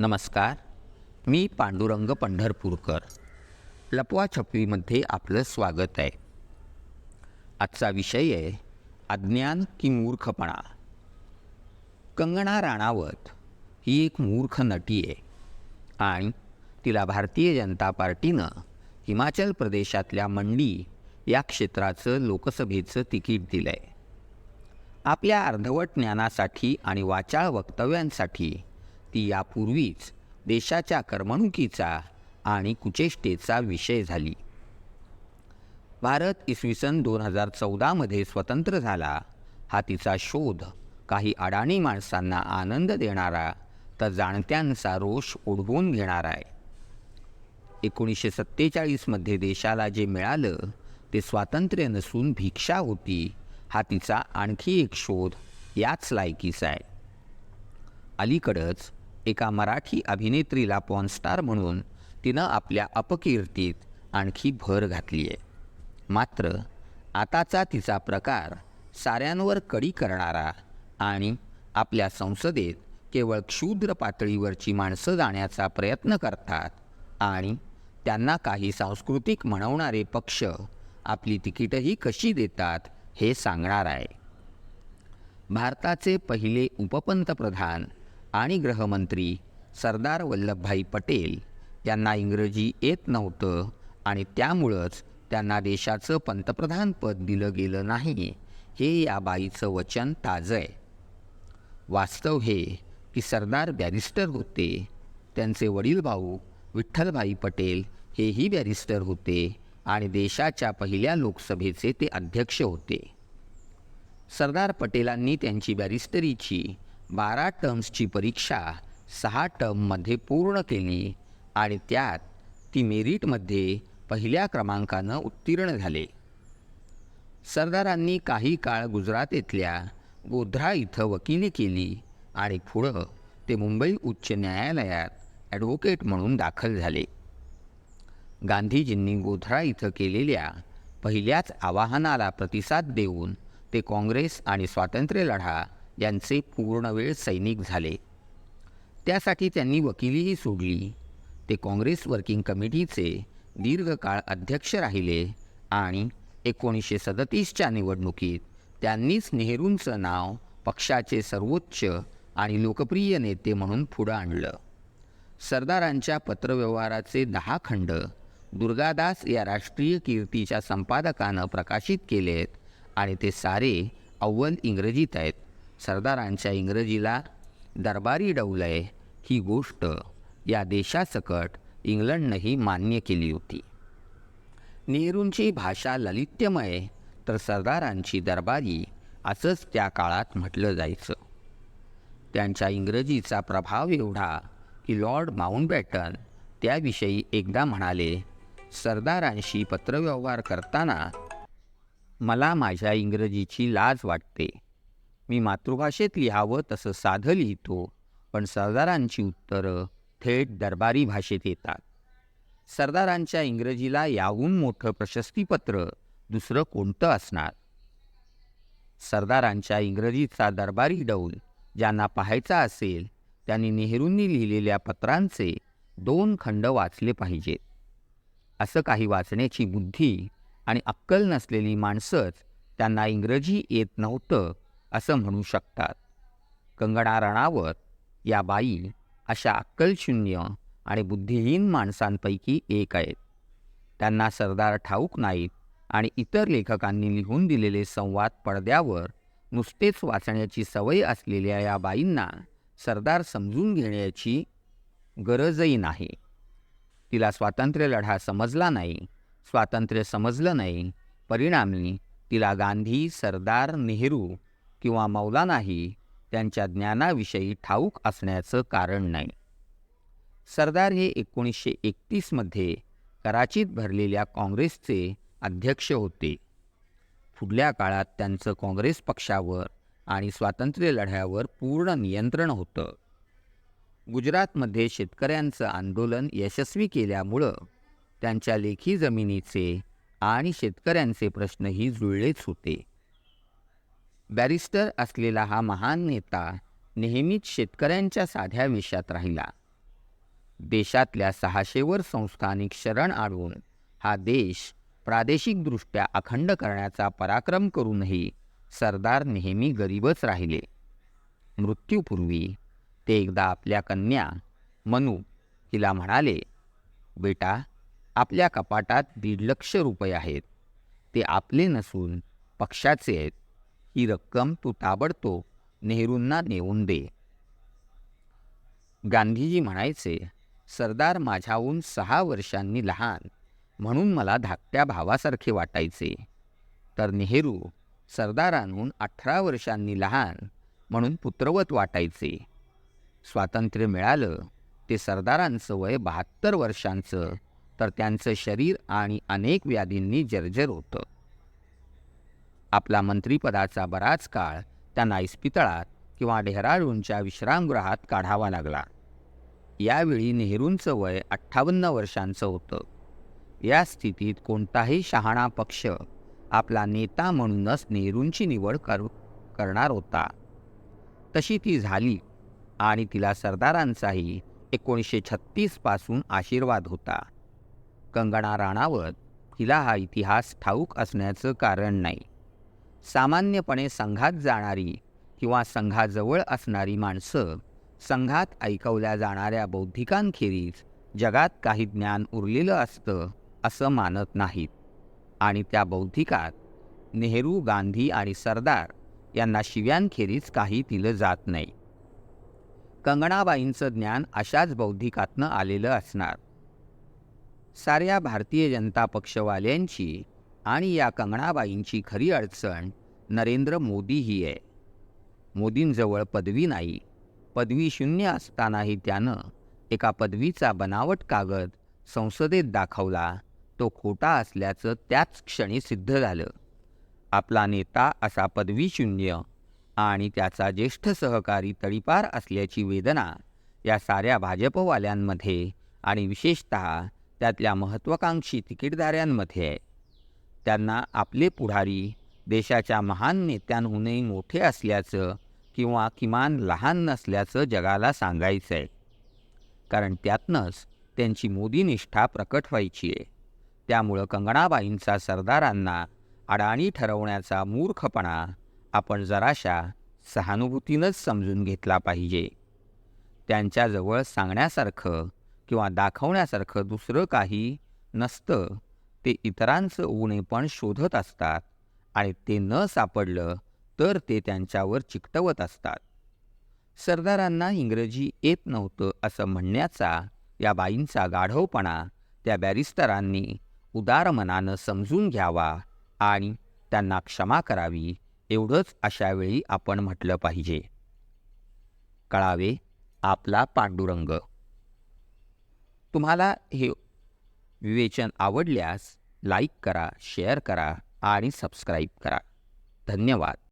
नमस्कार मी पांडुरंग पंढरपूरकर. लपवा छपवीमध्ये आपलं स्वागत आहे. आजचा विषय आहे अज्ञान की मूर्खपणा. कंगना राणावत ही एक मूर्ख नटी आहे आणि तिला भारतीय जनता पार्टीनं हिमाचल प्रदेशातल्या मंडी या क्षेत्राचं लोकसभेचं तिकीट दिलं आहे आपल्या अर्धवट ज्ञानासाठी आणि वाचाळ वक्तव्यांसाठी ती यापूर्वीच देशाच्या करमणुकीचा आणि कुचेष्टेचा विषय झाली. भारत इसवी सन दोन हजार चौदामध्ये स्वतंत्र झाला. हा तिचा शोध काही अडाणी माणसांना आनंद देणारा तर जाणत्यांचा रोष ओढवून घेणारा आहे. एकोणीसशे सत्तेचाळीसमध्ये देशाला जे मिळालं ते स्वातंत्र्य नसून भिक्षा होती. हा तिचा आणखी एक शोध याच लायकीचा आहे. अलीकडंच एका मराठी अभिनेत्रीला पॉनस्टार म्हणून तिनं आपल्या अपकीर्तीत आणखी भर घातली आहे. मात्र आताचा तिचा प्रकार साऱ्यांवर कडी करणारा आणि आपल्या संसदेत केवळ क्षुद्र पातळीवरची माणसं जाण्याचा प्रयत्न करतात आणि त्यांना काही सांस्कृतिक म्हणवणारे पक्ष आपली तिकीटही कशी देतात हे सांगणार आहे. भारताचे पहिले उपपंतप्रधान आणि गृहमंत्री सरदार वल्लभभाई पटेल यांना इंग्रजी येत नव्हतं आणि त्यामुळंच त्यांना देशाचं पंतप्रधानपद दिलं गेलं नाही हे या बाईचं वचन ताजं आहे वास्तव हे की सरदार बॅरिस्टर होते त्यांचे वडील भाऊ विठ्ठलभाई पटेल हेही बॅरिस्टर होते आणि देशाच्या पहिल्या लोकसभेचे ते अध्यक्ष होते. सरदार पटेलांनी त्यांची बॅरिस्टरीची बारा टर्म्सची परीक्षा सहा टर्ममध्ये पूर्ण केली आणि त्यात ती मेरिटमध्ये पहिल्या क्रमांकानं उत्तीर्ण झाले. सरदारांनी काही काळ गुजरात येथल्या गोध्रा इथं वकिली केली आणि पुढं ते मुंबई उच्च न्यायालयात ॲडव्होकेट म्हणून दाखल झाले. गांधीजींनी गोध्रा इथं केलेल्या पहिल्याच आवाहनाला प्रतिसाद देऊन ते काँग्रेस आणि स्वातंत्र्य लढा यांचे पूर्णवेळ सैनिक झाले. त्यासाठी त्यांनी वकिलीही सोडली. ते काँग्रेस वर्किंग कमिटीचे दीर्घकाळ अध्यक्ष राहिले आणि एकोणीसशे सदतीसच्या निवडणुकीत त्यांनीच नेहरूंचं नाव पक्षाचे सर्वोच्च आणि लोकप्रिय नेते म्हणून पुढं आणलं. सरदारांच्या पत्रव्यवहाराचे दहा खंड दुर्गादास या राष्ट्रीय कीर्तीच्या संपादकानं प्रकाशित केलेत आणि ते सारे अव्वल इंग्रजीत आहेत. सरदारांच्या इंग्रजीला दरबारी डौलय ही गोष्ट या देशासकट इंग्लंडनंही मान्य केली होती. नेहरूंची भाषा ललित्यमय तर सरदारांची दरबारी असंच त्या काळात म्हटलं जायचं. त्यांच्या इंग्रजीचा प्रभाव एवढा की लॉर्ड माउंटबॅटन त्याविषयी एकदा म्हणाले सरदारांशी पत्रव्यवहार करताना मला माझ्या इंग्रजीची लाज वाटते. मी मातृभाषेत लिहावं तसं साधं लिहितो पण सरदारांची उत्तरं थेट दरबारी भाषेत येतात. सरदारांच्या इंग्रजीला याहून मोठं प्रशस्तीपत्र दुसरं कोणतं असणार? सरदारांच्या इंग्रजीचा दरबारी डौल ज्यांना पाहायचा असेल त्यांनी नेहरूंनी लिहिलेल्या पत्रांचे दोन खंड वाचले पाहिजेत. असं काही वाचण्याची बुद्धी आणि अक्कल नसलेली माणसंच त्यांना इंग्रजी येत नव्हतं असं म्हणू शकतात. कंगना रणावत या बाई अशा अक्कलशून्य आणि बुद्धिहीन माणसांपैकी एक आहेत. त्यांना सरदार ठाऊक नाहीत आणि इतर लेखकांनी लिहून दिलेले संवाद पडद्यावर नुसतेच वाचण्याची सवय असलेल्या या बाईंना सरदार समजून घेण्याची गरजही नाही. तिला स्वातंत्र्य लढा समजला नाही. स्वातंत्र्य समजलं नाही. परिणामी तिला गांधी सरदार नेहरू किंवा मौलानाही त्यांच्या ज्ञानाविषयी ठाऊक असण्याचं कारण नाही. सरदार हे एकोणीसशे एकतीसमध्ये कराचीत भरलेल्या काँग्रेसचे अध्यक्ष होते. पुढल्या काळात त्यांचं काँग्रेस पक्षावर आणि स्वातंत्र्य लढ्यावर पूर्ण नियंत्रण होतं. गुजरातमध्ये शेतकऱ्यांचं आंदोलन यशस्वी केल्यामुळं त्यांच्या लेखी जमिनीचे आणि शेतकऱ्यांचे प्रश्नही जुळलेच होते. बॅरिस्टर असलेला हा महान नेता नेहमीच शेतकऱ्यांच्या साध्या वेशात राहिला. देशातल्या सहाशेवर संस्थानिक शरण आणून हा देश प्रादेशिकदृष्ट्या अखंड करण्याचा पराक्रम करूनही सरदार नेहमी गरीबच राहिले. मृत्यूपूर्वी ते एकदा आपल्या कन्या मनू हिला म्हणाले बेटा आपल्या कपाटात दीड लक्ष रुपये आहेत. ते आपले नसून पक्षाचे आहेत. ही रक्कम तू ताबडतोब नेहरूंना नेऊन दे. गांधीजी म्हणायचे सरदार माझ्याहून सहा वर्षांनी लहान म्हणून मला धाकट्या भावासारखे वाटायचे. तर नेहरू सरदारांहून अठरा वर्षांनी लहान म्हणून पुत्रवत वाटायचे. स्वातंत्र्य मिळालं ते सरदारांचं वय बहात्तर वर्षांचं तर त्यांचं शरीर आणि अनेक व्याधींनी जर्जर होतं. आपला मंत्रिपदाचा बराच काळ त्यांना इस्पितळात किंवा डेहराडूनच्या विश्रामगृहात काढावा लागला. यावेळी नेहरूंचं वय अठ्ठावन्न वर्षांचं होतं. या स्थितीत कोणताही शहाणा पक्ष आपला नेता म्हणूनच नेहरूंची निवड कर करणार होता. तशी ती झाली आणि तिला सरदारांचाही एकोणीसशे छत्तीसपासून आशीर्वाद होता. कंगना राणावत हिला हा इतिहास ठाऊक असण्याचं कारण नाही. सामान्यपणे संघात जाणारी किंवा संघाजवळ असणारी माणसं संघात ऐकवल्या जाणाऱ्या बौद्धिकांखेरीज जगात काही ज्ञान उरलेलं असतं असं मानत नाहीत. आणि त्या बौद्धिकात नेहरू गांधी आणि सरदार यांना शिव्यांखेरीज काही दिलं जात नाही. कंगणाबाईंचं ज्ञान अशाच बौद्धिकातनं आलेलं असणार. साऱ्या भारतीय जनता पक्षवाल्यांची आणि या कंगणाबाईंची खरी अडचण नरेंद्र मोदी ही आहे. मोदींजवळ पदवी नाही. पदवी शून्य असतानाही त्यानं एका पदवीचा बनावट कागद संसदेत दाखवला. तो खोटा असल्याचं त्याच क्षणी सिद्ध झालं. आपला नेता असा पदवीशून्य आणि त्याचा ज्येष्ठ सहकारी तडीपार असल्याची वेदना या साऱ्या भाजपवाल्यांमध्ये आणि विशेषत त्यातल्या महत्त्वाकांक्षी तिकीटदाऱ्यांमध्ये आहे. त्यांना आपले पुढारी देशाच्या महान नेत्यांहूनही मोठे असल्याचं किंवा किमान लहान नसल्याचं जगाला सांगायचं आहे कारण त्यातनंच त्यांची मोदीनिष्ठा प्रकट व्हायची आहे त्यामुळं कंगणाबाईंचा सरदारांना अडाणी ठरवण्याचा मूर्खपणा आपण जराशा सहानुभूतीनंच समजून घेतला पाहिजे. त्यांच्याजवळ सांगण्यासारखं किंवा दाखवण्यासारखं दुसरं काही नसतं. ते इतरांचं उणेपण शोधत असतात आणि ते न सापडलं तर ते त्यांच्यावर चिकटवत असतात. सरदारांना इंग्रजी येत नव्हतं असं म्हणण्याचा या बाईंचा गाढवपणा त्या बॅरिस्टरांनी उदार मनानं समजून घ्यावा आणि त्यांना क्षमा करावी एवढंच अशावेळी आपण म्हटलं पाहिजे. कळावे आपला पांडुरंग. तुम्हाला हे विवेचन आवडल्यास लाईक करा शेअर करा आणि सबस्क्राईब करा. धन्यवाद.